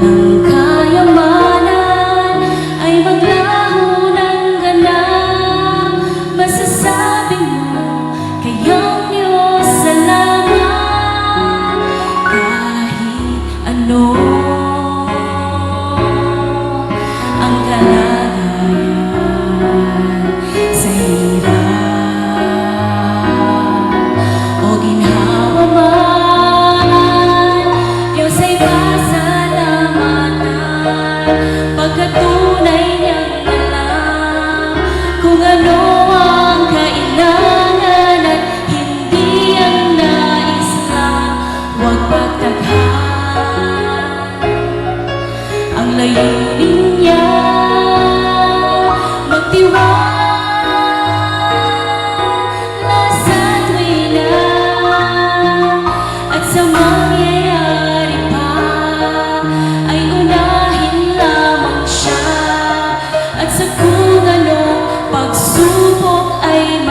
你看。Pagkatunay niyang alam Kung ano ang kailangan At hindi ang nais na Huwag Ang layunin sa kung anong pagsubok ay